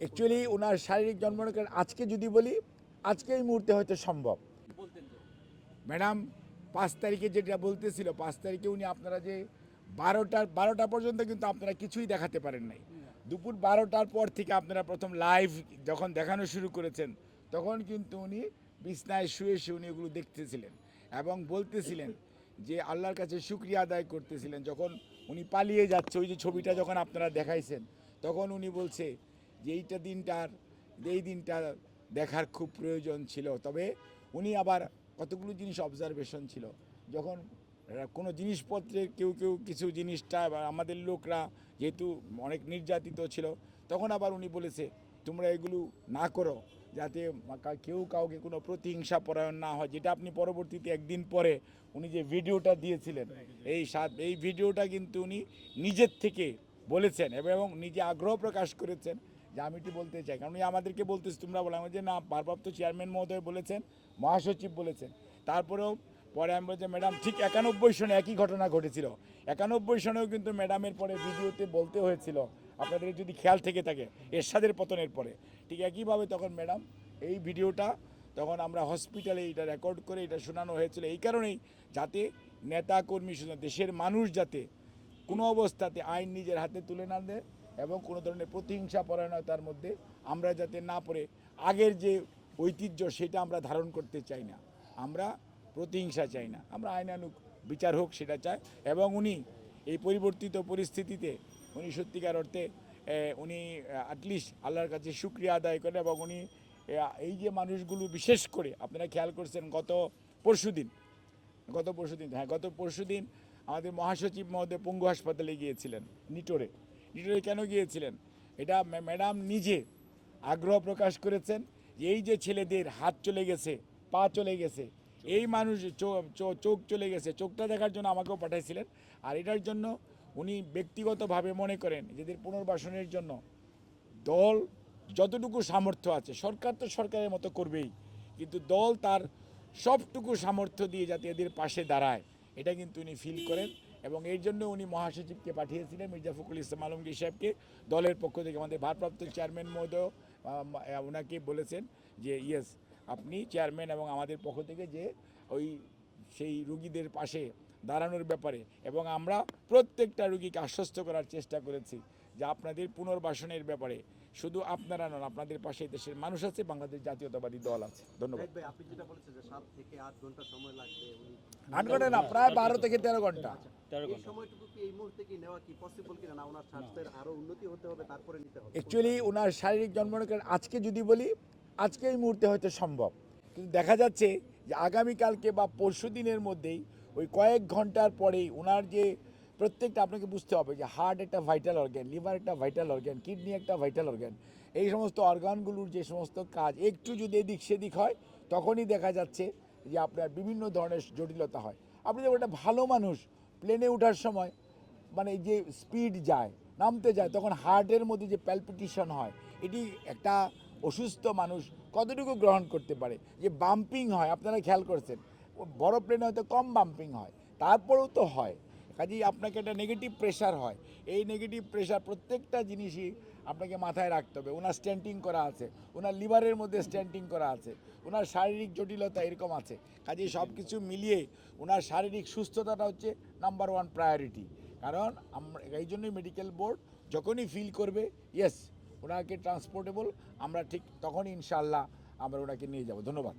Actually ওনার শারীরিক জন্মরকের আজকে যদি বলি, আজকে এই মুহূর্তে হয়তো সম্ভব। ম্যাডাম, পাঁচ তারিখে যেটা বলতেছিল, পাঁচ তারিখে উনি আপনারা যে বারোটার, বারোটা পর্যন্ত কিন্তু আপনারা কিছুই দেখাতে পারেন নাই। দুপুর বারোটার পর থেকে আপনারা প্রথম লাইভ যখন দেখানো শুরু করেছেন, তখন কিন্তু উনি বিছনায় শুয়ে শুয়ে উনি এগুলো দেখতেছিলেন এবং বলতেছিলেন যে আল্লাহর কাছে শুক্রিয়া আদায় করতেছিলেন। যখন উনি পালিয়ে যাচ্ছে, ওই যে ছবিটা যখন আপনারা দেখাইছেন, তখন উনি বলছে যে এইটা দিনটার এই দিনটা দেখার খুব প্রয়োজন ছিল। তবে উনি আবার কতগুলো জিনিস অবজারভেশন ছিল। যখন কোনো জিনিসপত্রের কেউ কেউ কিছু জিনিসটা আমাদের লোকরা যেহেতু অনেক নির্যাতিত ছিল, তখন আবার উনি বলেছে, তোমরা এগুলো না করো, যাতে কেউ কাউকে কোনো প্রতিহিংসা পরায়ণ না হয়। যেটা আপনি পরবর্তীতে একদিন পরে উনি যে ভিডিওটা দিয়েছিলেন, এই সাত, এই ভিডিওটা কিন্তু উনি নিজের থেকে বলেছেন এবং নিজে আগ্রহ প্রকাশ করেছেন। যে আমি এটি বলতে চাই কারণ আমাদেরকে বলতেছে, তোমরা বলে। যে না, ভারপ্রাপ্ত চেয়ারম্যান মহোদয় বলেছেন, মহাসচিব বলেছেন। তারপরেও পরে আমি বলছি, ম্যাডাম, ঠিক একানব্বই সনে একই ঘটনা ঘটেছিল। একানব্বই সনেও কিন্তু ম্যাডামের পরে ভিডিওতে বলতে হয়েছিল, আপনাদের যদি খেয়াল থেকে থাকে, এরশাদের পতনের পরে। ঠিক একইভাবে তখন ম্যাডাম, এই ভিডিওটা তখন আমরা হসপিটালে এটা রেকর্ড করে এটা শোনানো হয়েছিল। এই কারণেই যাতে নেতা কর্মী, দেশের মানুষ যাতে কোনো অবস্থাতে আইন নিজের হাতে তুলে না দেয় এবং কোনো ধরনের প্রতিহিংসা পরায়ণতার মধ্যে আমরা যাতে না পড়ে, আগের যে ঐতিহ্য সেটা আমরা ধারণ করতে চাই না। আমরা প্রতিহিংসা চাই না। আমরা আইনানুক বিচার হোক সেটা চাই এবং উনি এই পরিবর্তিত পরিস্থিতিতে উনি সত্যিকার অর্থে উনি অ্যাটলিস্ট আল্লাহর কাছে শুক্রিয়া আদায় করেন এবং উনি এই যে মানুষগুলো বিশেষ করে, আপনারা খেয়াল করছেন গত পরশুদিন গত পরশুদিন হ্যাঁ গত পরশুদিন আমাদের মহাসচিব মহোদয় পঙ্গু হাসপাতালে গিয়েছিলেন, নিটোরে। নিটোরে কেন গিয়েছিলেন? এটা ম্যাডাম নিজে আগ্রহ প্রকাশ করেছেন এই যে ছেলেদের হাত চলে গেছে, পা চলে গেছে, এই মানুষ চোখ চলে গেছে, চোখটা দেখার জন্য আমাকেও পাঠাইছিলেন। আর এটার জন্য উনি ব্যক্তিগতভাবে মনে করেন যেদের পুনর্বাসনের জন্য দল যতটুকু সামর্থ্য আছে, সরকার তো সরকারের মতো করবেই, কিন্তু দল তার সবটুকু সামর্থ্য দিয়ে যাতে এদের পাশে দাঁড়ায়, এটা কিন্তু উনি ফিল করেন। এবং এর জন্য উনি মহাসচিবকে পাঠিয়েছিলেন মির্জা ফখরুল ইসলাম আলমগীর সাহেবকে। দলের পক্ষ থেকে আমাদের ভারপ্রাপ্ত চেয়ারম্যান মহোদয় ওনাকে বলেছেন যে, ইয়েস, আপনি চেয়ারম্যান এবং আমাদের পক্ষ থেকে যে ওই সেই রুগীদের পাশে দাঁড়ানোর ব্যাপারে এবং আমরা প্রত্যেকটা রুগীকে আশ্বস্ত করার চেষ্টা করেছি যে আপনাদের পুনর্বাসনের ব্যাপারে। শুধু আপনারা নন আপনাদের পাশে দেশের মানুষ আছে বাংলাদেশ জাতীয়তাবাদী দল আছে। ধন্যবাদ। জাহিদ ভাই আপনি যেটা বলেছেন যে সাত থেকে আট ঘণ্টা সময় লাগবে উনি আট ঘণ্টা না প্রায় বারো থেকে তেরো ঘণ্টা। এই সময়টুকু কি এই মুহূর্তে কি নেওয়া কি পসিবল কিনা না ওনার স্বাস্থ্যের আরও উন্নতি হতে হবে তারপরে নিতে হবে। অ্যাকচুয়ালি ওনার শারীরিক জন্মরকের আজকে যদি বলি আজকে এই মুহূর্তে হয়তো সম্ভব। কিন্তু দেখা যাচ্ছে যে আগামীকালকে বা পরশু দিনের মধ্যেই ওই কয়েক ঘণ্টার পরেই ওনার যে প্রত্যেকটা আপনাকে বুঝতে হবে যে হার্ট একটা ভাইটাল অর্গ্যান, লিভার একটা ভাইটাল অর্গ্যান, কিডনি একটা ভাইটাল অর্গ্যান। এই সমস্ত অর্গানগুলোর যে সমস্ত কাজ একটু যদি এদিক সেদিক হয়, তখনই দেখা যাচ্ছে যে আপনার বিভিন্ন ধরনের জটিলতা হয়। আপনি যখন একটা ভালো মানুষ প্লেনে ওঠার সময় মানে যে স্পিড যায়, নামতে যায়, তখন হার্টের মধ্যে যে প্যালপিটেশন হয়, এটি একটা অসুস্থ মানুষ কতটুকু গ্রহণ করতে পারে? যে বাম্পিং হয়, আপনারা খেয়াল করছেন। বড় প্লেনে হয়তো কম বাম্পিং হয়, তারপরেও তো হয়। কাজেই আপনাকে একটা নেগেটিভ প্রেশার হয়। এই নেগেটিভ প্রেশার প্রত্যেকটা জিনিসই আপনাকে মাথায় রাখতে হবে। ওনার স্ট্যান্টিং করা আছে, ওনার লিভারের মধ্যে স্ট্যান্টিং করা আছে, ওনার শারীরিক জটিলতা এরকম আছে। কাজেই সব কিছু মিলিয়ে ওনার শারীরিক সুস্থতাটা হচ্ছে নাম্বার ওয়ান প্রায়োরিটি কারণ আমরা, এই জন্যই মেডিকেল বোর্ড যখনই ফিল করবে ইয়েস ওনাকে ট্রান্সপোর্টেবল আমরা ঠিক তখনই ইনশাল্লাহ আমরা ওনাকে নিয়ে যাব। ধন্যবাদ।